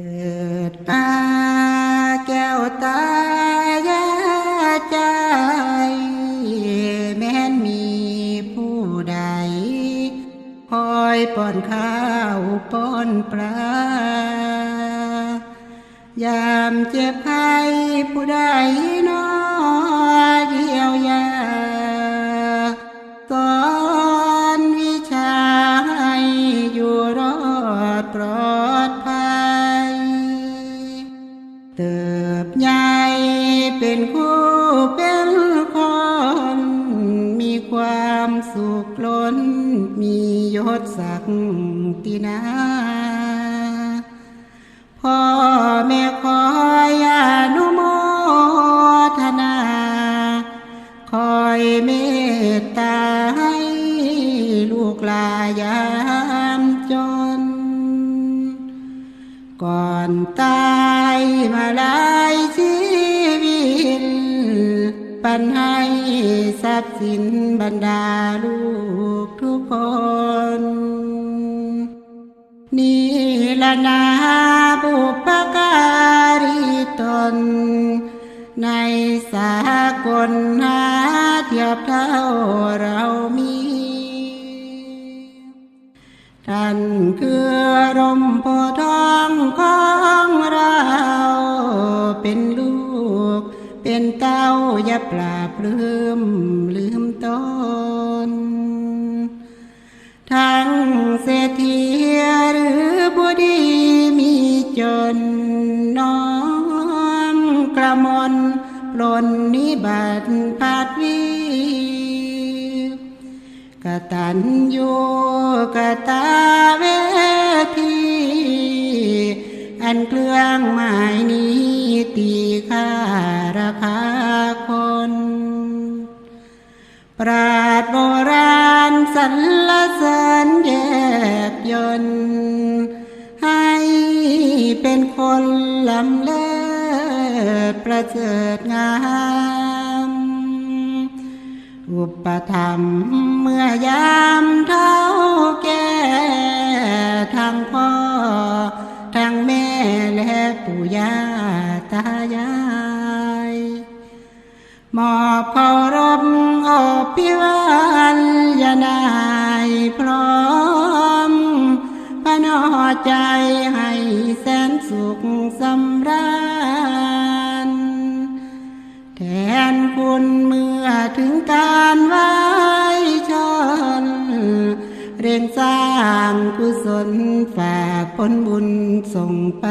กิดมาแก้วตายาใจ แม้นมีผู้ใด คอยป้อนข้าวป้อนปลายามเจ็บไข้ผู้ใดนอ เป็นคู่เป็นคนมีความสุขล้น มียศศักดินาพ่อแม่คอยอนุโมทนา คอยเมตตาให้ลูกหลายามจน ก่อนตายมาลายชี ปันให้ทรัพย์สินบรรดาลูกทุกคน นี่ละนาบุปการีตน ในสากลหาเทียบเท่าเรามีท่านคือรมโพทองของเราเป็นลูก เป็นเต้าอย่าปราบลืมลืมตนทั้งเศรษฐีหรือผู้ดีมีจนน้อมกระมนปลนนิบัติพัดวีกตัญญูกตาเวทีอันเครื่องหมายนี้ ปราดโบราณสรรเสริญแยกยนให้เป็นคนลำเลิศประเสริฐงาม อุปธรรมเมื่อยามเท่าแก่ทั้งพ่อ ทั้งแม่และปู่ย่าตายาย มอบเคารพ พิวันยนายพร้อมพนอใจให้แสนสุขสำราญ แทนคุณเมื่อถึงการไว้ชน เร่งสร้างกุศลฝากผลบุญส่งไป